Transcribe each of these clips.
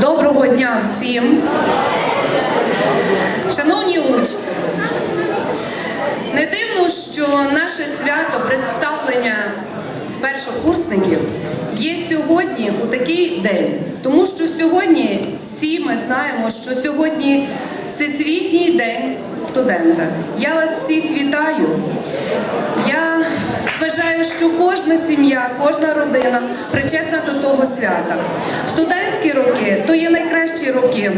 Доброго дня всім. Шановні учні, не дивно, що наше свято представлення першокурсників є сьогодні у такий день, тому що сьогодні всі ми знаємо, що сьогодні Всесвітній день студента. Я вас всіх вітаю. Я вважаю, що кожна сім'я, кожна родина причетна до того свята. Студентські роки то є найкращі роки,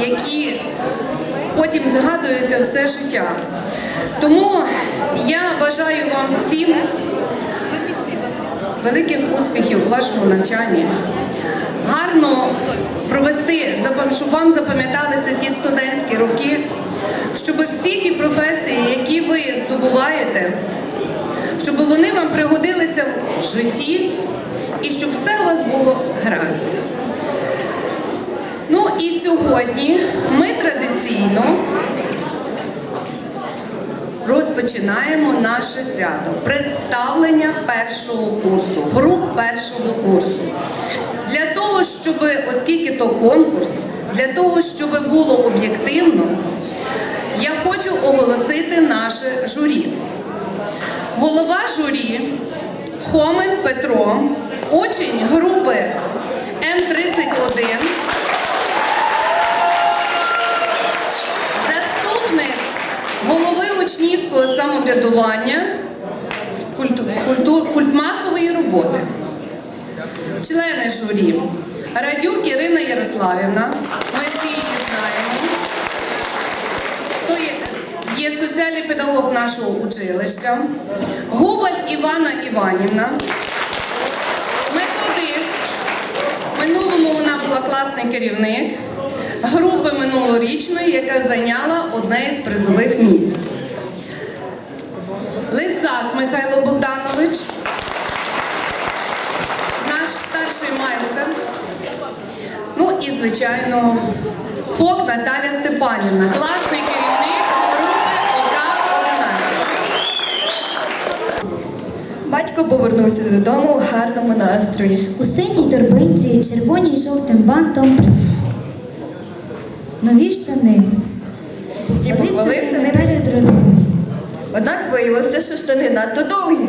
які потім згадуються все життя. Тому я бажаю вам всім великих успіхів у вашому навчанні, гарно провести, щоб вам запам'яталися ті студентські роки, щоб всі ті професії, які ви здобуваєте, щоб вони вам пригодилися в житті і щоб все у вас було гаразд. Ну і сьогодні ми традиційно розпочинаємо наше свято представлення першого курсу, груп першого курсу. Для того, щоб, оскільки то конкурс, для того, щоб було об'єктивно, я хочу оголосити наше журі. Голова журі Хомен Петро, учень групи М31. Заступник голови учнівського самоврядування з культу, культу, культмасової роботи. Члени журі. Радюк Ірина Ярославівна. Ми всі її знаємо. То є, є соціальний педагог нашого училища. Губаль Івана Іванівна. Методист. Минулому вона була класний керівник групи минулорічної, яка зайняла одне із призових місць. Лисак Михайло Богданович, наш старший майстер. Ну і, звичайно, Фок Наталя Степанівна, класний керівник групи ОК-11. Батько повернувся додому в гарному настрої. У синій торбинці, червоній жовтим бантом. Нові штани. І Похвалився ними перед родиною. Однак виявилося, що штани надто довгі.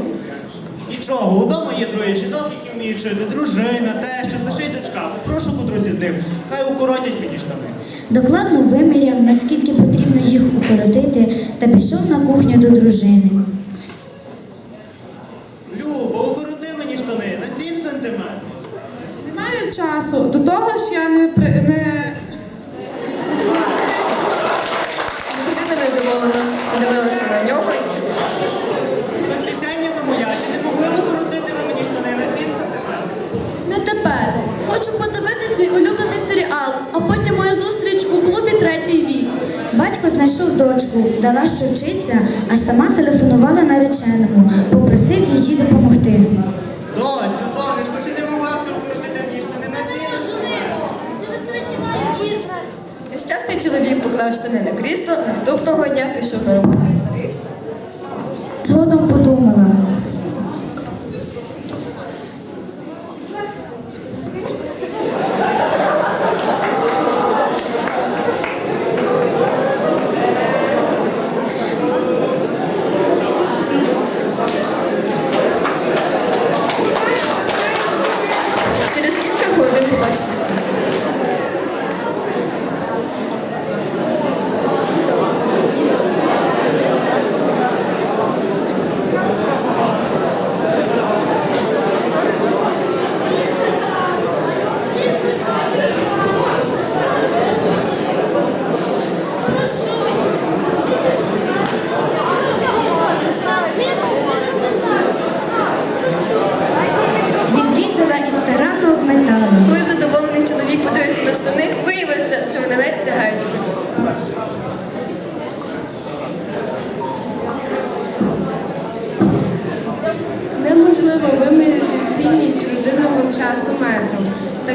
Нічого, удома є троє жінок, які вміють шити. Дружина, теща та ще й дочка. Попрошу котрусь із них. Хай укоротять мені штани. Докладно виміряв, наскільки потрібно їх укоротити, та пішов на кухню до дружини. Любо, укороти мені штани на 7 сантиметрів. Немає часу. До того ж я не не невдоволена дивилася на нього. Моя, чи не могли б укоротити ви мені штани на 7 сантиметрів? Не тепер. Хочу подивитися свій улюблений серіал, а потім маю зустріч у клубі третій вік. Батько знайшов дочку, дала, що вчиться, а сама телефонувала нареченому, попросив її допомогти. Доцю, донечко, чи не могла б ти укоротити мені штани на 7 сантиметрів? Нещасний чоловік поклав штани на крісло, наступного дня пішов на роботу.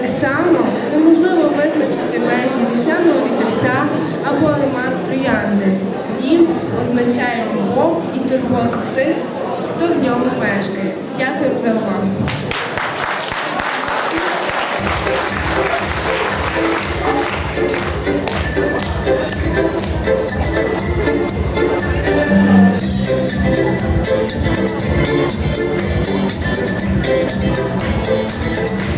Так само неможливо визначити межі весняного вітерця або аромат троянди. Дім означає любов і турботу тих, хто в ньому мешкає. Дякую за увагу. Thank you.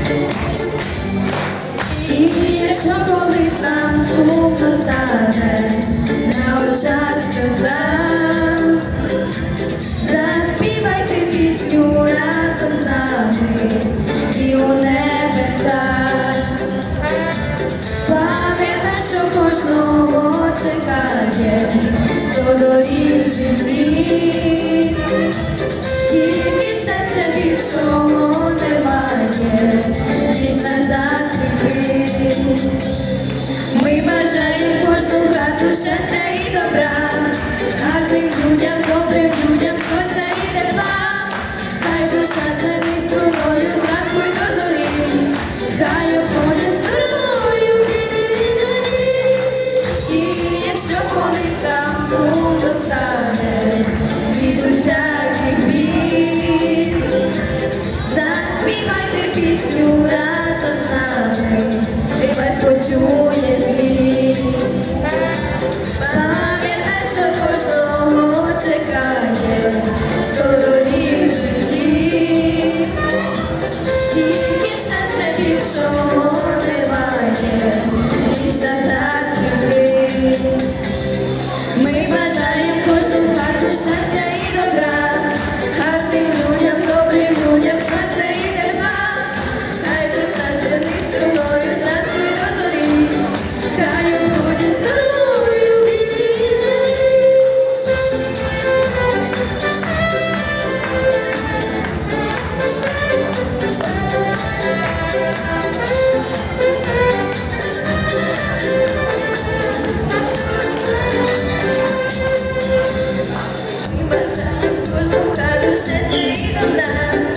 Немає, сто доріг житті, тільки щастя більшого немає, ніж назад прийти. Ми бажаємо кожну хату щастя і добра, гарним людям, добрим людям, щастя і добра, гарним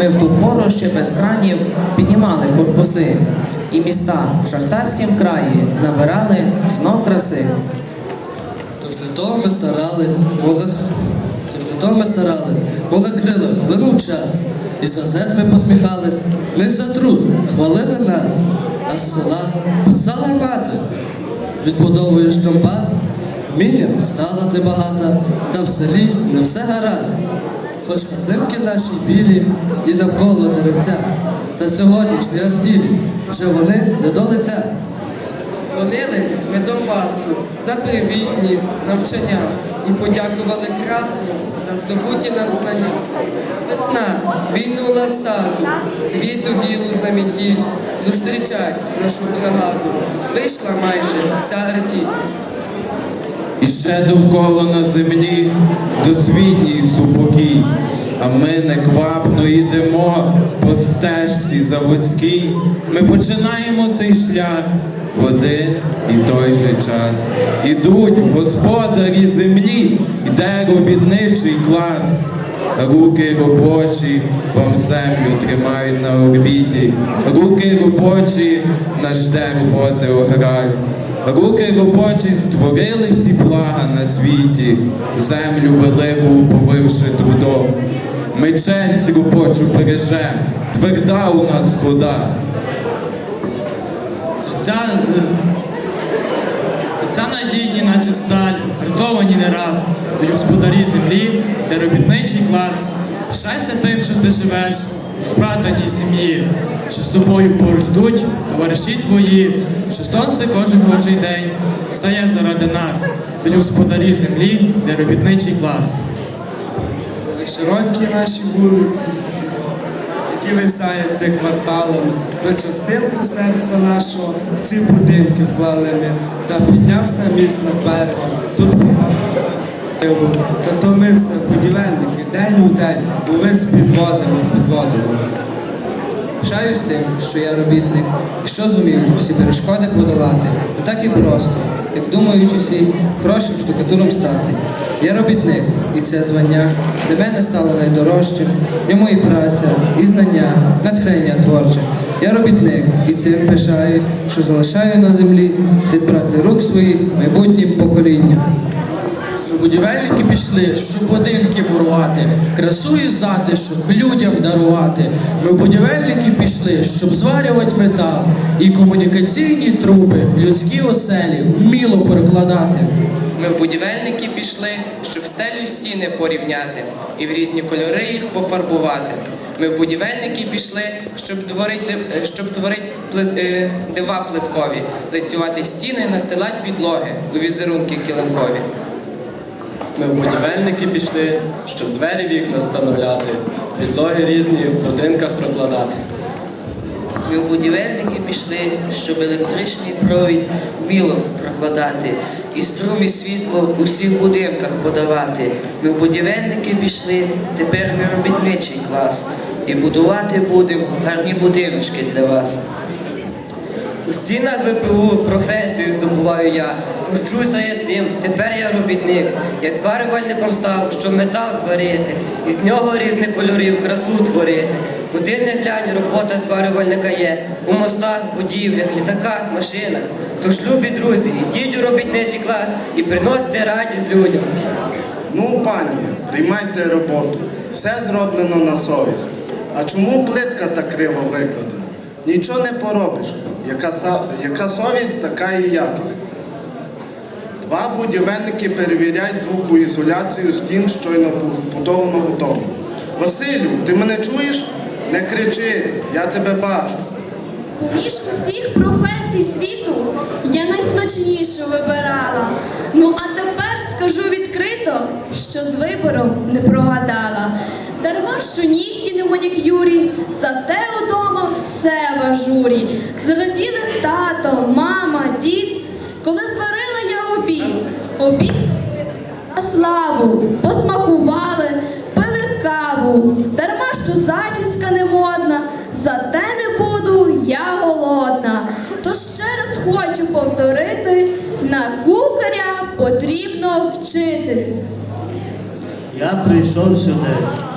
Ми в ту пору ще без кранів піднімали корпуси, і міста в шахтарськім краї набирали знов краси. Тож для того ми старались, Бога, тож для того ми старались, Бога крила хвилинув час, і з газет ми посміхались, ми за труд хвалили нас, а з села писала мати. Відбудовуєш Донбас, вмінням стала ти багата, та в селі не все гаразд. Хоч хатинки наші білі і навколо деревця, та сьогоднішні артілі, вже вони не до лиця. Клонились ми Донбасу за привітність, навчання і подякували красно за здобуті нам знання. Весна війнула саду, цвіту білу замітіль, зустрічать нашу бригаду. Вийшла майже вся артіль. І ще довкола на землі досвітній супокій, а ми неквапно йдемо по стежці заводській. Ми починаємо цей шлях в один і той же час. Ідуть господарі землі, йде робітничий клас. Руки робочі вам землю тримають на орбіті. Руки робочі наш де роботи ограють. Руки робочі створили всі блага на світі, землю велику уповивши трудом. Ми честь робочу бережем, тверда у нас хода. Серця, серця надійні, наче сталь, гартовані не раз, до господарі землі, де робітничий клас. Пишайся тим, що ти живеш спратаній сім'ї, що з тобою поруч товариші твої, що сонце кожен божий день встає заради нас, до господарі землі, де робітничий клас. Широкі наші вулиці, які ви сяєте кварталами, то частинку серця нашого в ці будинки вклали ми, та піднявся міст над берегом. Тут та то ми все будівельники, день у день, бо ви з підводами підводимо. Пишаюсь тим, що я робітник, і що зумів всі перешкоди подолати. Не так і просто, як думають усі, хорошим штукатуром стати. Я робітник, і це звання для мене стало найдорожчим. В ньому і праця, і знання, натхнення творче. Я робітник, і цим пишаюсь, що залишаю на землі слід праці рук своїх майбутнім поколінням. Будівельники пішли, щоб будинки мурувати, красу і затишок людям дарувати. Ми будівельники пішли, щоб зварювати метал і комунікаційні труби, людські оселі вміло перекладати. Ми будівельники пішли, щоб стелю стіни порівняти і в різні кольори їх пофарбувати. Ми будівельники пішли, щоб творити, е, щоб творити е, дива плиткові, лицювати стіни, настилати підлоги у візерунки килимкові. Ми в будівельники пішли, щоб двері вікна встановляти, підлоги різні в будинках прокладати. Ми в будівельники пішли, щоб електричний провід вміло прокладати і струм і світло у всіх будинках подавати. Ми в будівельники пішли, тепер ми робітничий клас. І будувати будемо гарні будиночки для вас. У стінах ВПУ професію здобуваю я. Горчуся я цим, тепер я робітник. Я зварювальником став, щоб метал зварити, і з нього різних кольорів красу творити. Куди не глянь, робота зварювальника є. У мостах, будівлях, літаках, машинах. Тож, любі друзі, йдіть у робітничий клас і приносите радість людям. Ну, пані, приймайте роботу. Все зроблено на совість. А чому плитка так криво викладена? Нічого не поробиш. Яка, яка совість, така і якість. Два будівельники перевіряють звукоізоляцію стін щойно вбудованого дому. Василю, ти мене чуєш? Не кричи, я тебе бачу. Поміж усіх професій світу я найсмачнішу вибирала. Ну а тепер скажу відкрито, що з вибором не прогадала. Дарма, що нігті не в манікюрі, зате удома все в ажурі. Зраділи тато, мама, дід, коли зварила я обід. На славу, посмакували, пили каву. Дарма, що зачіска не модна, зате не буду я голодна. То ще раз хочу повторити, на кухаря потрібно вчитись. Я прийшов сюди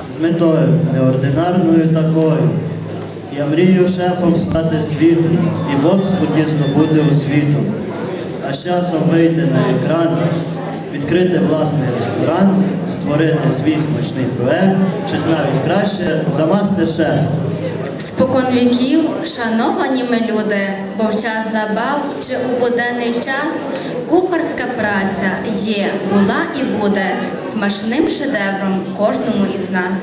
з метою неординарною такою. Я мрію шефом стати світу і в Оксфорді здобути освіту. А з часом вийти на екран, відкрити власний ресторан, створити свій смачний проект, чи навіть краще за мастер-шеф. Спокон віків, шановані ми люди, бо в час забав чи у буденний час кухарська праця є, була і буде смачним шедевром кожному із нас.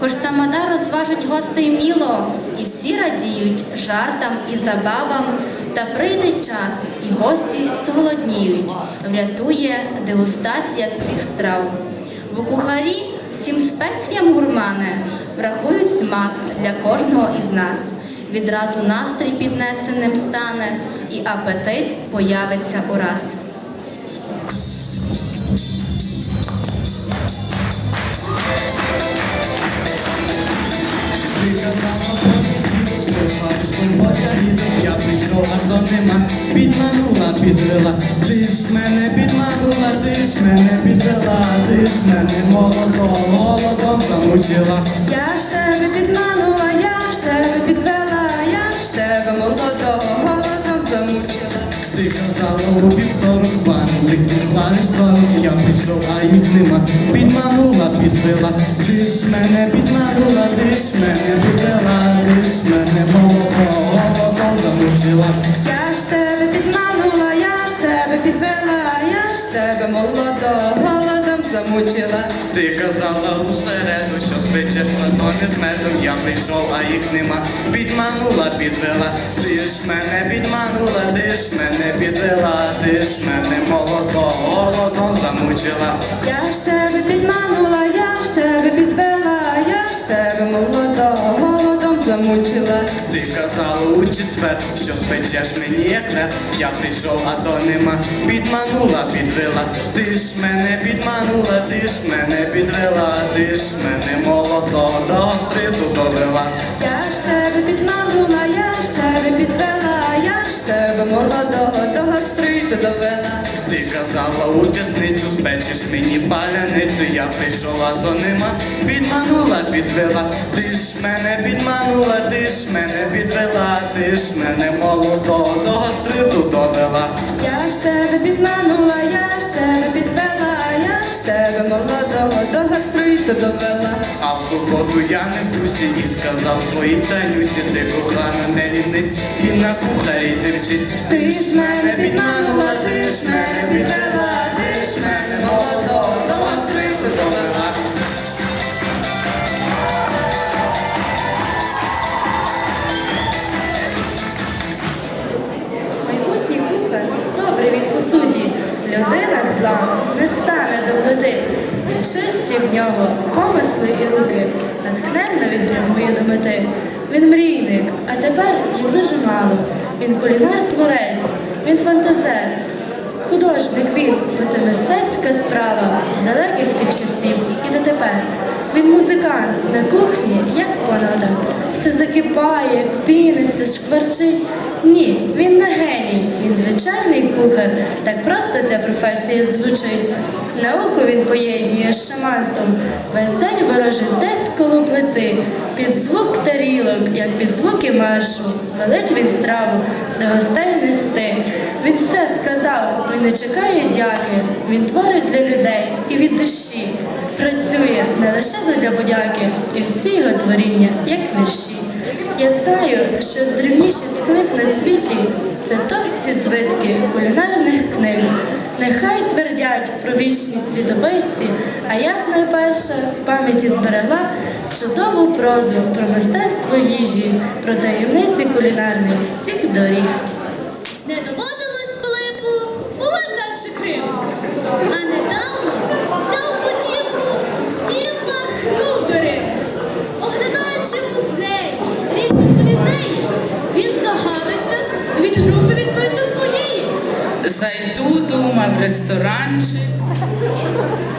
Хоч тамада розважить гостей міло, і всі радіють жартам і забавам, та прийде час, і гості зголодніють, врятує дегустація всіх страв. В кухарі всім спеціям гурмани врахують смак для кожного із нас. Відразу настрій піднесеним стане, і апетит появиться ураз. Я то нема, підманула, підвела. Ти ж мене підманула, ти ж мене підвела, ти ж мене молодо, молодом замучила. Я ж тебе підманула, я ж тебе підвела, я ж тебе молодого голодом замучила. Ти казала у вівторок ти звариш творог, я прийшов, а їх нема. Підманула, підвела, ти ж мене підманула, ти замучила. Я ж тебе підманула, я ж тебе підвела, я ж тебе молодого голодом замучила. Ти казала у середу, що спечеш платони з медом, я прийшов, а їх нема. Підманула, підвела, ти ж мене підманула, ти ж мене підвела, ти ж мене молодо, голодом замучила. Я ж тебе підманула, я ж тебе підвела, я ж тебе голодом замучила. Ти казала у четвер, що спечеш мені еклер, я прийшов, а то нема. Підманула, підвела, ти ж мене підманула, ти ж мене підвела, ти ж мене молодо до стриту довела. Я ж тебе підманула, я ж тебе підвела, я ж тебе молодого до гастрити довела. Ти казала у п'ятницю спечеш мені паляницю, я прийшов, а то нема. Підманула, підвела, ти ж мене підманула, ти ж мене підвела, ти ж мене молодо до гастриту довела. Я ж тебе підманула, я ж тебе підвела, я ж тебе молодого до гастриту довела. А в суботу я не в і сказав своїй Танюсі, ти кохана, не лінись і на кухарі ти вчись. Ти ж мене підманула, ти ж мене підвела, чисті в нього помисли і руки, натхненно він прямує до мети. Він мрійник, а тепер їх дуже мало. Він кулінар-творець, він фантазер. Художник він, бо це мистецька справа з далеких тих часів. Він музикант на кухні, як по нотах. Все закипає, піниться, шкварчить. Ні, він не геній, він звичайний кухар. Так просто ця професія звучить. Науку він поєднує з шаманством. Весь день ворожить десь коло плити. Під звук тарілок, як під звуки маршу. Велить він страву, до гостей нести. Він все сказав, він не чекає дяки. Він творить для людей і від душі. Працює не лише задля подяки, і всі його творіння, як вірші. Я знаю, що древніші з книг на світі це товсті звитки кулінарних книг. Нехай твердять про вічність літописці, а я б найперше в пам'яті зберегла чудову прозу про мистецтво їжі, про таємниці кулінарних всіх доріг. Ресторанчик,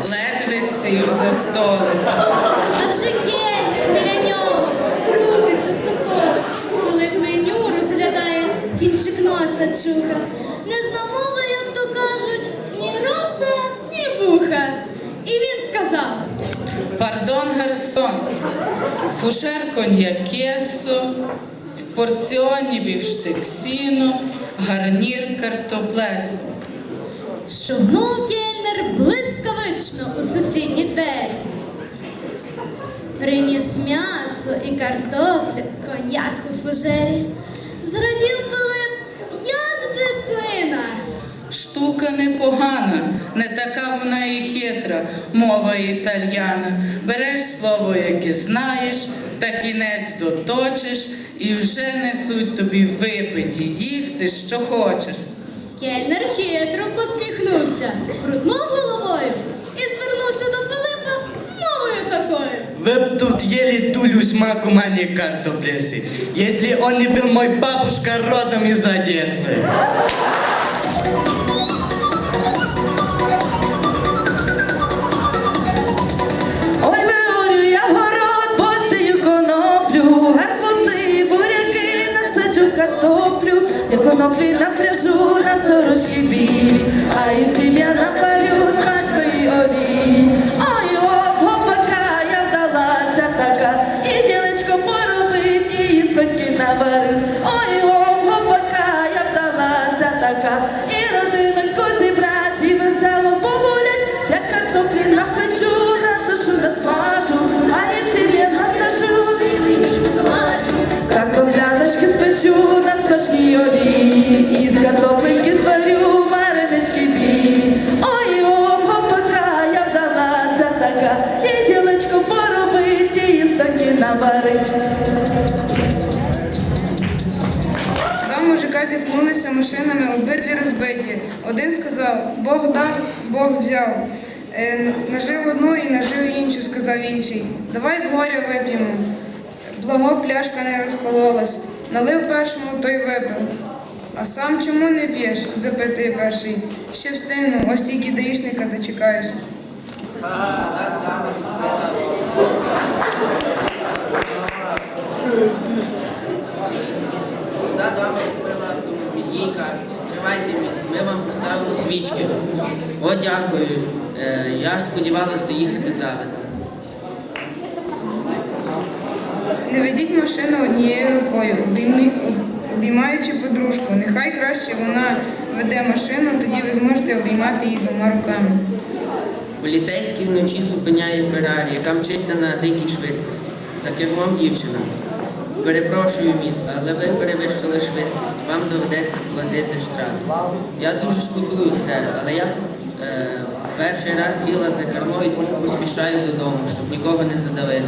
ледве сів за столик. А вже кельнер біля нього крутиться сокол, коли в меню розглядає кінчик носа чуха. Не зна мови, як то кажуть, ні рота, ні вуха. І він сказав. Пардон, гарсон, фушер коньякесо, порціоні бівштексіно, гарнір картоплесо. Шугнув кельнер блискавично у сусідні двері. Приніс м'ясо і картоплю, коньяк у фужері. Зрадів Пилип, як дитина. Штука непогана, не така вона і хитра, мова італьяна. Береш слово, яке знаєш, та кінець доточиш, і вже несуть тобі випиті, їсти, що хочеш. Кельнер хитро посміхнувся, крутнув головою і звернувся до Пилипа мовою такою. Вы б тут ели тулю с маком, а не картоплеси, если он не был мой бабушка родом из Одессы. Картоплю, я коноплі напряжу на сорочки білі, а і сім'я напалю смачної олії. Ділечко поробить, і їстоньки наварить. Два мужика зіткнулися машинами, обидві розбиті. Один сказав, Бог дав, Бог взяв. Е, Нажив одну і нажив іншу, сказав інший. Давай з горя вип'ємо. Благо пляшка не розкололась. Налив першому, той випив. А сам чому не п'єш? запитує перший. Ще встигну, ось тільки даїшника дочекаюся. Їй кажуть, стривайте місце, ми вам поставили свічки. О, дякую. Е, я сподівалась доїхати завтра. Не ведіть машину однією рукою, обіймаючи подружку. Нехай краще вона веде машину, тоді ви зможете обіймати її двома руками. Поліцейський вночі зупиняє Феррарі, яка мчиться на дикій швидкості. За кермом дівчина. Перепрошую, міс, але ви перевищили швидкість. Вам доведеться сплатити штраф. Я дуже шкодую, сер, але я е, перший раз сіла за кермо і тому поспішаю додому, щоб нікого не задавити.